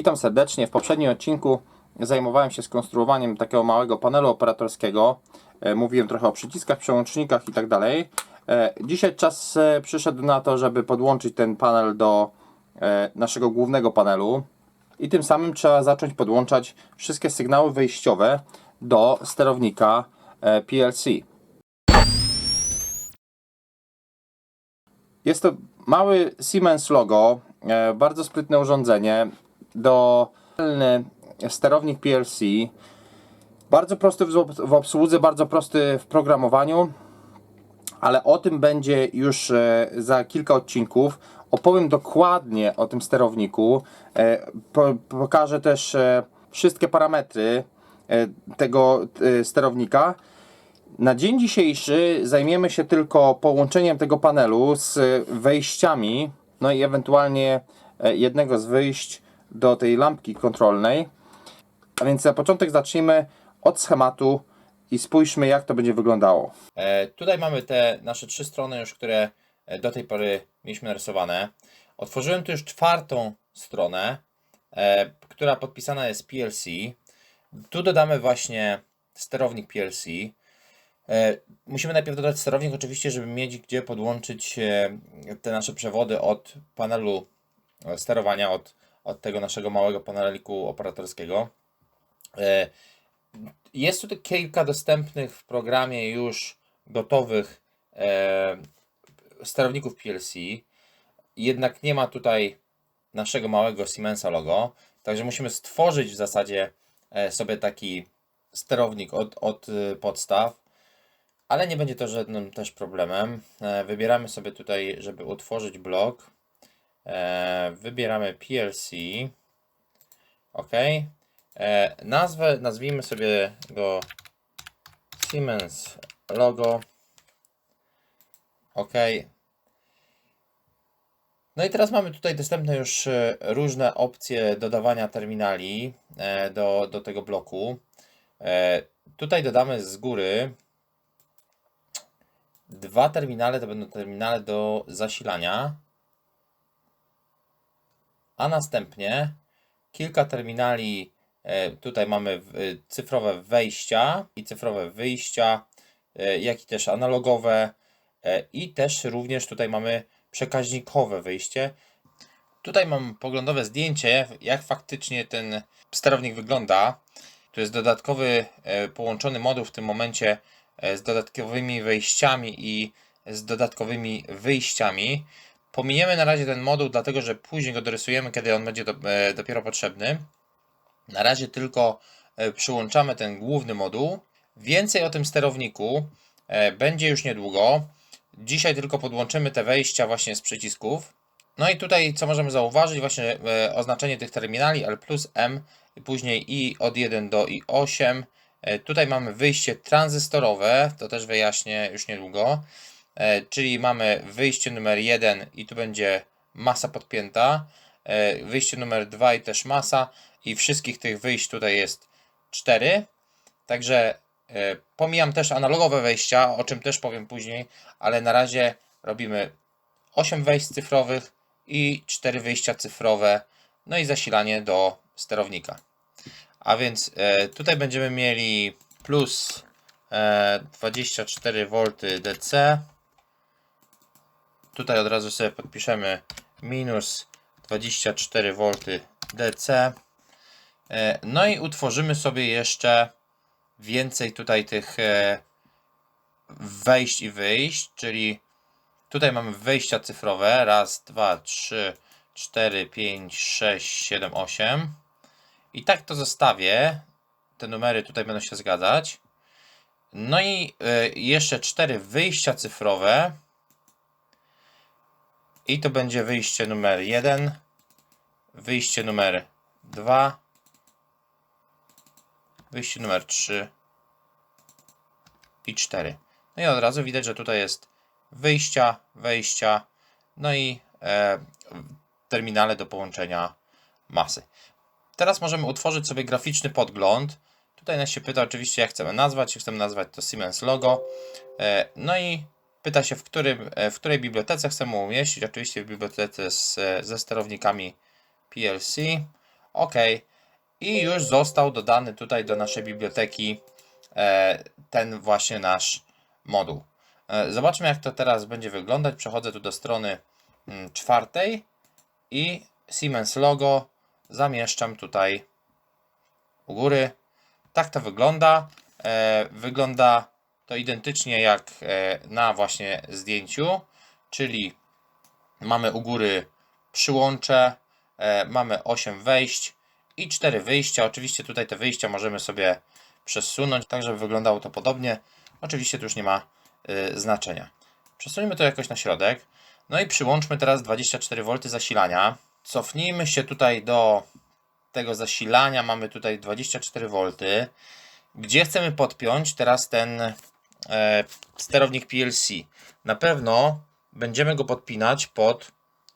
Witam serdecznie. W poprzednim odcinku zajmowałem się skonstruowaniem takiego małego panelu operatorskiego. E, Mówiłem trochę o przyciskach, przełącznikach i tak dalej. E, Dzisiaj czas e, przyszedł na to, żeby podłączyć ten panel do naszego głównego panelu. I tym samym trzeba zacząć podłączać wszystkie sygnały wejściowe do sterownika PLC. Jest to mały Siemens logo, bardzo sprytne urządzenie do sterownik PLC. Bardzo prosty w ob- w obsłudze, bardzo prosty w programowaniu, ale o tym będzie już e, za kilka odcinków. Opowiem dokładnie o tym sterowniku. E, po, pokażę też e, wszystkie parametry tego sterownika. Na dzień dzisiejszy zajmiemy się tylko połączeniem tego panelu z wejściami, no i ewentualnie jednego z wyjść do tej lampki kontrolnej. A więc na początek zacznijmy od schematu i spójrzmy jak to będzie wyglądało. E, tutaj mamy te nasze trzy strony już, które e, do tej pory mieliśmy narysowane. Otworzyłem tu już czwartą stronę, e, która podpisana jest PLC. Tu dodamy właśnie sterownik PLC. E, Musimy najpierw dodać sterownik, oczywiście, żeby mieć gdzie podłączyć e, te nasze przewody od panelu e, sterowania, od, od tego naszego małego paneliku operatorskiego. E, Jest tutaj kilka dostępnych w programie już gotowych e, sterowników PLC, jednak nie ma tutaj naszego małego Siemensa logo, także musimy stworzyć w zasadzie e, sobie taki sterownik od, od podstaw. Ale nie będzie to żadnym też problemem. Wybieramy sobie tutaj, żeby utworzyć blok. E, Wybieramy PLC. OK. E, Nazwę, nazwijmy sobie go Siemens logo. OK. No i teraz mamy tutaj dostępne już e, różne opcje dodawania terminali do, do tego bloku. Tutaj dodamy z góry Dwa terminale to będą terminale do zasilania, a następnie kilka terminali. e, Tutaj mamy e, cyfrowe wejścia i cyfrowe wyjścia, e, jak i też analogowe, i też również tutaj mamy przekaźnikowe wyjście. Tutaj mam poglądowe zdjęcie, jak faktycznie ten sterownik wygląda. Tu jest dodatkowy połączony moduł w tym momencie z dodatkowymi wejściami i z dodatkowymi wyjściami. Pominiemy na razie ten moduł, dlatego że później go dorysujemy, kiedy on będzie do, e, dopiero potrzebny. Na razie tylko e, przyłączamy ten główny moduł. Więcej o tym sterowniku e, będzie już niedługo. Dzisiaj tylko podłączymy te wejścia właśnie z przycisków. No i tutaj co możemy zauważyć, właśnie e, oznaczenie tych terminali L plus M później i od 1 do i8. E, Tutaj mamy wyjście tranzystorowe, to też wyjaśnię już niedługo. E, Czyli mamy wyjście numer 1 i tu będzie masa podpięta. E, Wyjście numer 2 i też masa. I wszystkich tych wyjść tutaj jest 4. Także e, pomijam też analogowe wejścia, o czym też powiem później, ale na razie robimy 8 wejść cyfrowych i 4 wyjścia cyfrowe, no i zasilanie do sterownika. A więc tutaj będziemy mieli plus e, 24V DC. Tutaj od razu sobie podpiszemy minus 24V DC. E, no i utworzymy sobie jeszcze więcej tutaj tych e, wejść i wyjść, czyli tutaj mamy wejścia cyfrowe. Raz, dwa, trzy, cztery, pięć, sześć, siedem, osiem. I tak to zostawię. Te numery tutaj będą się zgadzać. No i e, jeszcze cztery wyjścia cyfrowe. I to będzie wyjście numer 1, wyjście numer 2, wyjście numer 3 i 4. No i od razu widać, że tutaj jest wyjścia, wejścia, no i e, terminale do połączenia masy. Teraz możemy utworzyć sobie graficzny podgląd. Tutaj nas się pyta oczywiście, jak chcemy nazwać. Chcemy nazwać to Siemens logo. E, no i pyta się, w, którym, e, w której bibliotece chcemy umieścić. Oczywiście w bibliotece z, ze sterownikami PLC. OK. I już został dodany tutaj do naszej biblioteki e, ten właśnie nasz moduł. E, Zobaczmy, jak to teraz będzie wyglądać. Przechodzę tu do strony mm, czwartej i Siemens logo zamieszczam tutaj u góry. Tak to wygląda. E, Wygląda to identycznie jak e, na właśnie zdjęciu, czyli mamy u góry przyłącze, e, mamy 8 wejść i 4 wyjścia. Oczywiście tutaj te wyjścia możemy sobie przesunąć, tak żeby wyglądało to podobnie. Oczywiście to już nie ma y, znaczenia. Przesuńmy to jakoś na środek. No i przyłączmy teraz 24V zasilania. Cofnijmy się tutaj do tego zasilania. Mamy tutaj 24V. Gdzie chcemy podpiąć teraz ten e, sterownik PLC? Na pewno będziemy go podpinać pod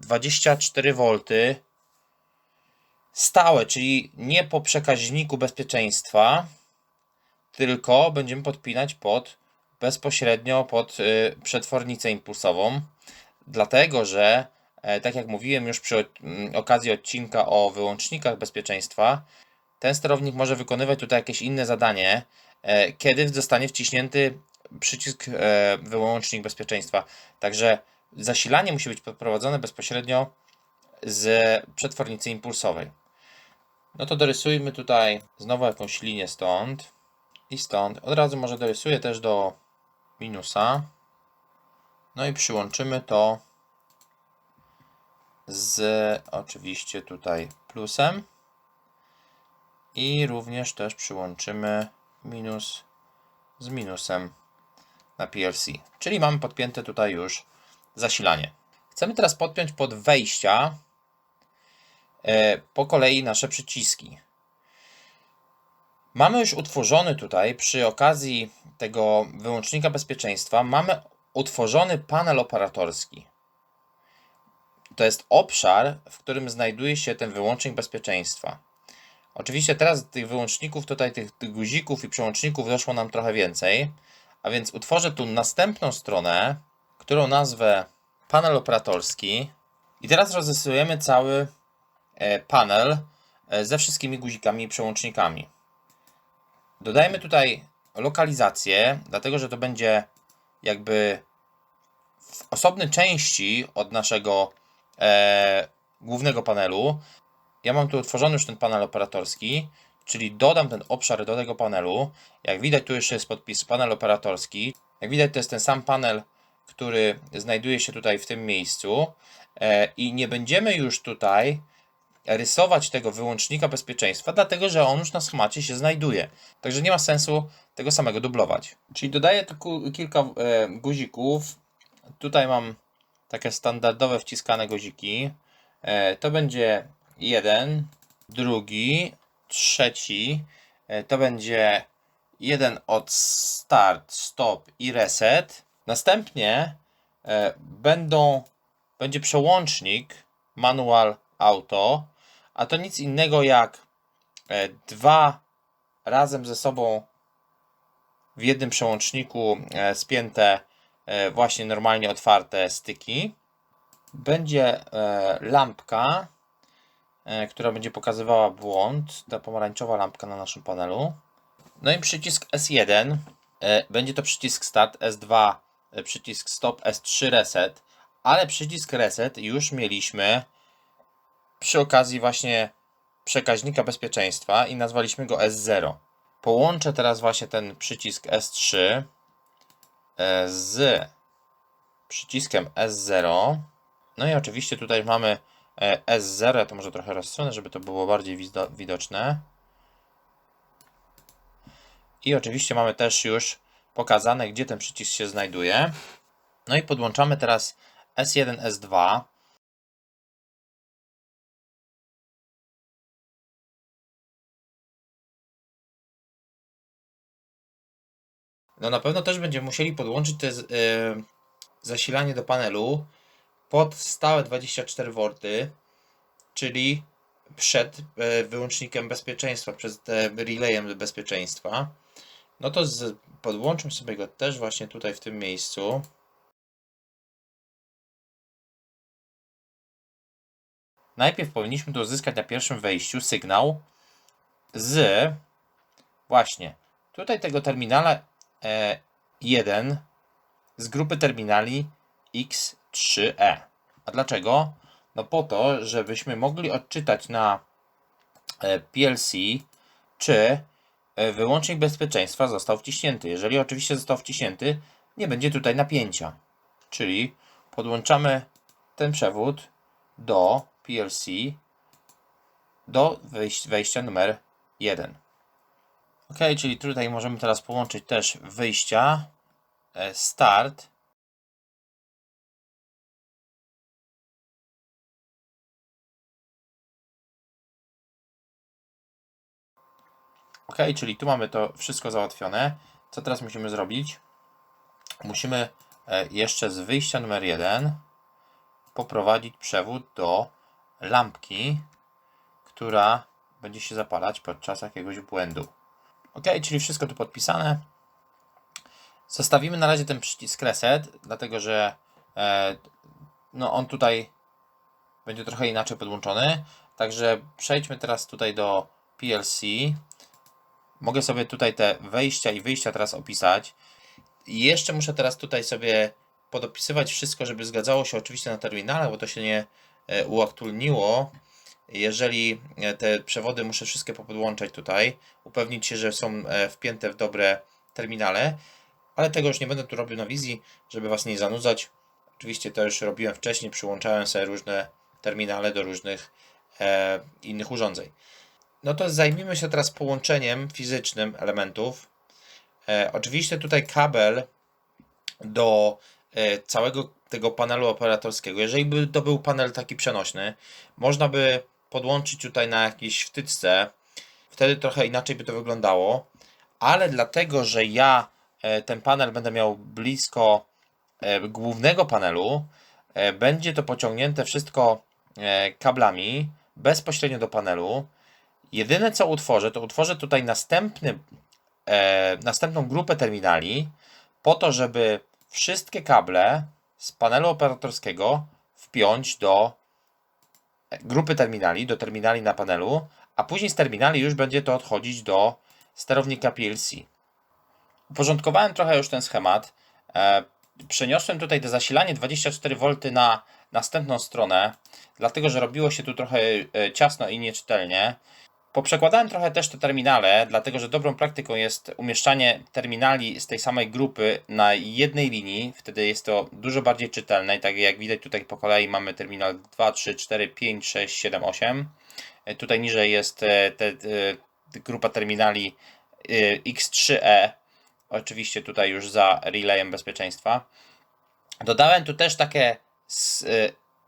24V stałe, czyli nie po przekaźniku bezpieczeństwa, tylko będziemy podpinać pod bezpośrednio pod y, przetwornicę impulsową, dlatego że e, tak jak mówiłem już przy mm, okazji odcinka o wyłącznikach bezpieczeństwa, ten sterownik może wykonywać tutaj jakieś inne zadanie, e, kiedy zostanie wciśnięty przycisk e, wyłącznik bezpieczeństwa. Także zasilanie musi być prowadzone bezpośrednio z przetwornicy impulsowej. No to dorysujmy tutaj znowu jakąś linię stąd i stąd. Od razu może dorysuję też do minusa. No i przyłączymy to z oczywiście tutaj plusem. I również też przyłączymy minus z minusem na PLC. Czyli mamy podpięte tutaj już zasilanie. Chcemy teraz podpiąć pod wejścia e, po kolei nasze przyciski. Mamy już utworzony tutaj przy okazji tego wyłącznika bezpieczeństwa, mamy utworzony panel operatorski. To jest obszar, w którym znajduje się ten wyłącznik bezpieczeństwa. Oczywiście teraz tych wyłączników, tutaj tych, tych guzików i przełączników doszło nam trochę więcej, a więc utworzę tu następną stronę, którą nazwę panel operatorski i teraz rozrysujemy cały e, panel e, ze wszystkimi guzikami i przełącznikami. Dodajmy tutaj lokalizację, dlatego że to będzie jakby w osobnej części od naszego e, głównego panelu. Ja mam tu utworzony już ten panel operatorski, czyli dodam ten obszar do tego panelu. Jak widać, tu jeszcze jest podpis panel operatorski. Jak widać, to jest ten sam panel, który znajduje się tutaj w tym miejscu. E, I nie będziemy już tutaj rysować tego wyłącznika bezpieczeństwa, dlatego że on już na schemacie się znajduje. Także nie ma sensu tego samego dublować. Czyli dodaję tu kilka e, guzików. Tutaj mam takie standardowe wciskane guziki. E, to będzie jeden, drugi, trzeci. E, to będzie jeden od start, stop i reset. Następnie e, będą, będzie przełącznik manual auto a to nic innego jak e, dwa razem ze sobą w jednym przełączniku spięte właśnie normalnie otwarte styki. Będzie lampka, która będzie pokazywała błąd, ta pomarańczowa lampka na naszym panelu. No i przycisk S1, będzie to przycisk start, S2 przycisk stop, S3 reset, ale przycisk reset już mieliśmy przy okazji właśnie przekaźnika bezpieczeństwa i nazwaliśmy go S0. Połączę teraz właśnie ten przycisk S3 e, z przyciskiem S0. No i oczywiście tutaj mamy e, S0, ja to może trochę rozsunę, żeby to było bardziej widoczne. I oczywiście mamy też już pokazane, gdzie ten przycisk się znajduje. No i podłączamy teraz S1, S2. No na pewno też będziemy musieli podłączyć to yy, zasilanie do panelu pod stałe 24V, czyli przed yy, wyłącznikiem bezpieczeństwa, przed yy, relayem bezpieczeństwa. No to z, podłączę sobie go też właśnie tutaj w tym miejscu. najpierw powinniśmy tu uzyskać na pierwszym wejściu sygnał z właśnie tutaj tego terminala e, 1 z grupy terminali X3E. A dlaczego? No po to, żebyśmy mogli odczytać na e, PLC, czy e, wyłącznik bezpieczeństwa został wciśnięty. Jeżeli oczywiście został wciśnięty, nie będzie tutaj napięcia. Czyli podłączamy ten przewód do PLC do wejś- wejścia numer 1. Ok, czyli tutaj możemy teraz połączyć też wyjścia e, start Ok, czyli tu mamy to wszystko załatwione. Co teraz musimy zrobić? Musimy e, jeszcze z wyjścia numer 1 poprowadzić przewód do lampki, która będzie się zapalać podczas jakiegoś błędu. Ok, czyli wszystko tu podpisane. Zostawimy na razie ten przycisk reset, dlatego że e, no on tutaj będzie trochę inaczej podłączony. Także przejdźmy teraz tutaj do PLC. Mogę sobie tutaj te wejścia i wyjścia teraz opisać. I jeszcze muszę teraz tutaj sobie podopisywać wszystko, żeby zgadzało się oczywiście na terminale, bo to się nie e, uaktualniło. Jeżeli e, te przewody muszę wszystkie podłączać tutaj, upewnić się, że są e, wpięte w dobre terminale, ale tego już nie będę tu robił na wizji, żeby Was nie zanudzać. Oczywiście to już robiłem wcześniej, przyłączałem sobie różne terminale do różnych e, innych urządzeń. No to zajmijmy się teraz połączeniem fizycznym elementów. E, oczywiście tutaj kabel do e, całego tego panelu operatorskiego. Jeżeli by to był panel taki przenośny, można by podłączyć tutaj na jakiejś wtyczce. Wtedy trochę inaczej by to wyglądało. Ale dlatego, że ja e, ten panel będę miał blisko e, głównego panelu, e, będzie to pociągnięte wszystko e, kablami bezpośrednio do panelu. Jedyne co utworzę, to utworzę tutaj następny, e, następną grupę terminali, po to, żeby wszystkie kable z panelu operatorskiego wpiąć do grupy terminali, do terminali na panelu, a później z terminali już będzie to odchodzić do sterownika PLC. Uporządkowałem trochę już ten schemat. E, przeniosłem tutaj to zasilanie 24V na następną stronę, dlatego że robiło się tu trochę e, ciasno i nieczytelnie. Poprzekładałem trochę też te terminale, dlatego że dobrą praktyką jest umieszczanie terminali z tej samej grupy na jednej linii. Wtedy jest to dużo bardziej czytelne. I tak jak widać tutaj po kolei mamy terminal 2, 3, 4, 5, 6, 7, 8. E, Tutaj niżej jest e, te, e, grupa terminali e, X3E. Oczywiście tutaj już za relayem bezpieczeństwa. Dodałem tu też takie e,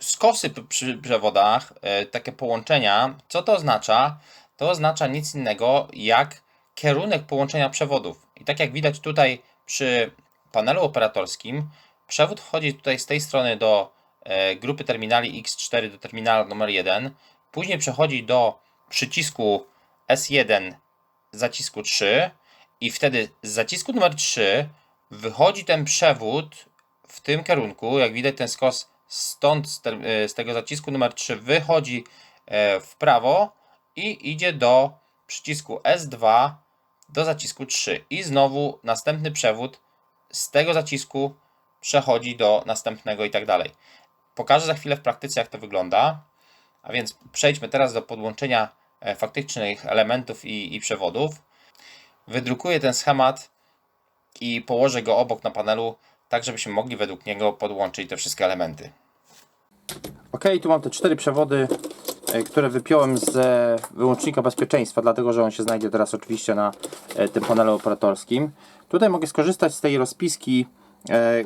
skosy przy przewodach, e, takie połączenia. Co to oznacza? To oznacza nic innego jak kierunek połączenia przewodów. I tak jak widać tutaj przy panelu operatorskim, przewód wchodzi tutaj z tej strony do e, grupy terminali X4 do terminala numer 1, później przechodzi do przycisku S1 zacisku 3 i wtedy z zacisku numer 3 wychodzi ten przewód w tym kierunku. Jak widać, ten skos stąd z, e, tego zacisku numer 3 wychodzi e, w prawo i idzie do przycisku S2 do zacisku 3. I znowu następny przewód z tego zacisku przechodzi do następnego i tak dalej. Pokażę za chwilę w praktyce, jak to wygląda. A więc przejdźmy teraz do podłączenia e, faktycznych elementów i, i przewodów. Wydrukuję ten schemat i położę go obok na panelu, tak żebyśmy mogli według niego podłączyć te wszystkie elementy. Ok, tu mam te cztery przewody, które wypiąłem z e, wyłącznika bezpieczeństwa, dlatego że on się znajdzie teraz oczywiście na e, tym panelu operatorskim. Tutaj mogę skorzystać z tej rozpiski e,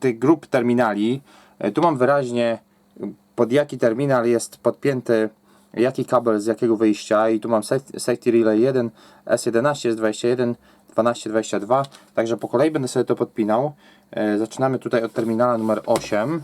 tych grup terminali. E, Tu mam wyraźnie pod jaki terminal jest podpięty jaki kabel z jakiego wyjścia i tu mam safety relay 1, S11, S21, 12, 22. Także po kolei będę sobie to podpinał. E, Zaczynamy tutaj od terminala numer 8.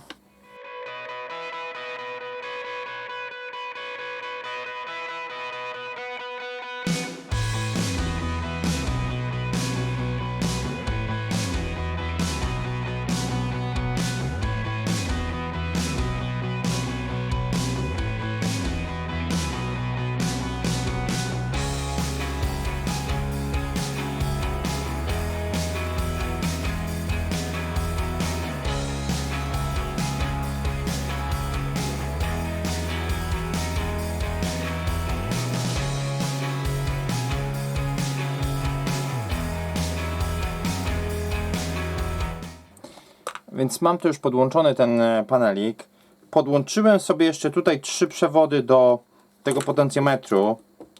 Więc mam tu już podłączony ten e, panelik. Podłączyłem sobie jeszcze tutaj trzy przewody do tego potencjometru.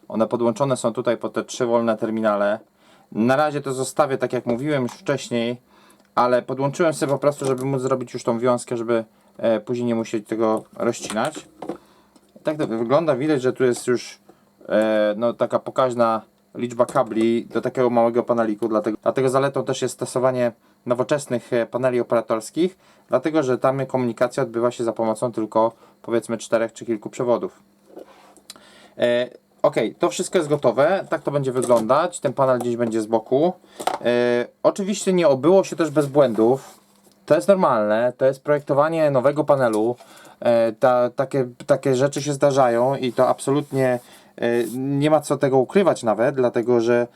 One podłączone są tutaj po te trzy wolne terminale. Na razie to zostawię tak jak mówiłem już wcześniej, ale podłączyłem sobie po prostu, żeby móc zrobić już tą wiązkę, żeby e, później nie musieć tego rozcinać. Tak to wygląda, widać, że tu jest już e, no, taka pokaźna liczba kabli do takiego małego paneliku, dlatego, dlatego zaletą też jest stosowanie nowoczesnych e, paneli operatorskich, dlatego że tam komunikacja odbywa się za pomocą tylko powiedzmy czterech czy kilku przewodów. E, ok, to wszystko jest gotowe, tak to będzie wyglądać, ten panel gdzieś będzie z boku. E, oczywiście nie obyło się też bez błędów, to jest normalne, to jest projektowanie nowego panelu. Ta, takie, takie rzeczy się zdarzają i to absolutnie nie ma co tego ukrywać nawet, dlatego że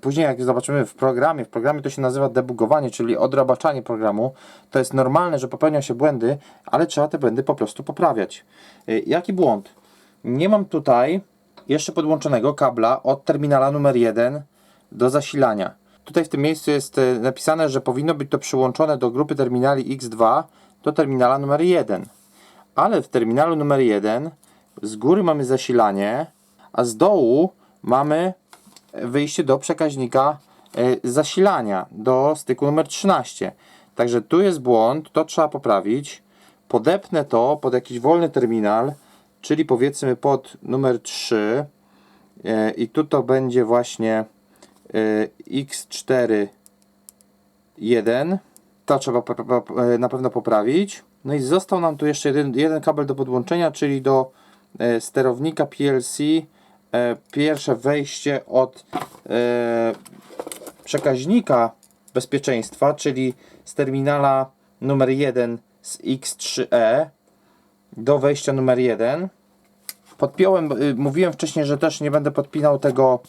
później jak zobaczymy w programie, w programie to się nazywa debugowanie, czyli odrabaczanie programu, to jest normalne, że popełnią się błędy, ale trzeba te błędy po prostu poprawiać. E, Jaki błąd? Nie mam tutaj jeszcze podłączonego kabla od terminala numer 1 do zasilania. Tutaj w tym miejscu jest e, napisane, że powinno być to przyłączone do grupy terminali X2 do terminala numer 1. Ale w terminalu numer 1 z góry mamy zasilanie, a z dołu mamy wyjście do przekaźnika e, zasilania do styku numer 13. Także tu jest błąd, to trzeba poprawić. Podepnę to pod jakiś wolny terminal, czyli powiedzmy pod numer 3 e, i tu to będzie właśnie e, X4 1 to trzeba na pewno poprawić no i został nam tu jeszcze jeden, jeden kabel do podłączenia czyli do sterownika PLC pierwsze wejście od e, przekaźnika bezpieczeństwa czyli z terminala numer 1 z X3E do wejścia numer 1 podpiąłem, y, mówiłem wcześniej, że też nie będę podpinał tego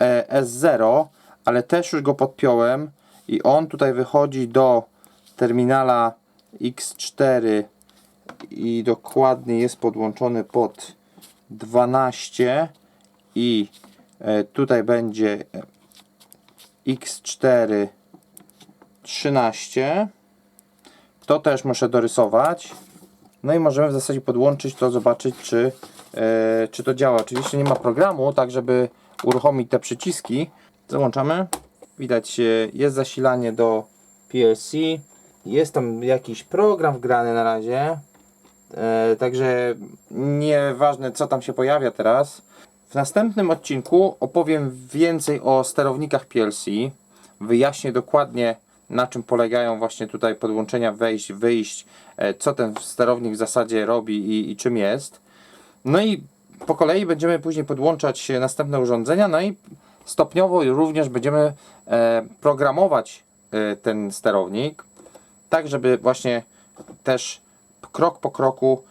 e, S0, ale też już go podpiąłem i on tutaj wychodzi do terminala X4 i dokładnie jest podłączony pod 12 i e, tutaj będzie e, X4 13 to też muszę dorysować no i możemy w zasadzie podłączyć to, zobaczyć czy, e, czy to działa. Oczywiście nie ma programu, tak żeby uruchomić te przyciski. Załączamy. Widać, jest zasilanie do PLC. Jest tam jakiś program wgrany na razie. Także nieważne co tam się pojawia teraz. W następnym odcinku opowiem więcej o sterownikach PLC. Wyjaśnię dokładnie na czym polegają właśnie tutaj podłączenia wejść, wyjść, e, co ten sterownik w zasadzie robi i, i czym jest. No i po kolei będziemy później podłączać następne urządzenia, no i stopniowo również będziemy e, programować e, ten sterownik, tak żeby właśnie też krok po kroku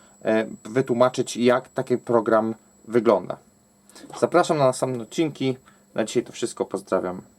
wytłumaczyć jak taki program wygląda. Zapraszam na następne odcinki. Na dzisiaj to wszystko. Pozdrawiam.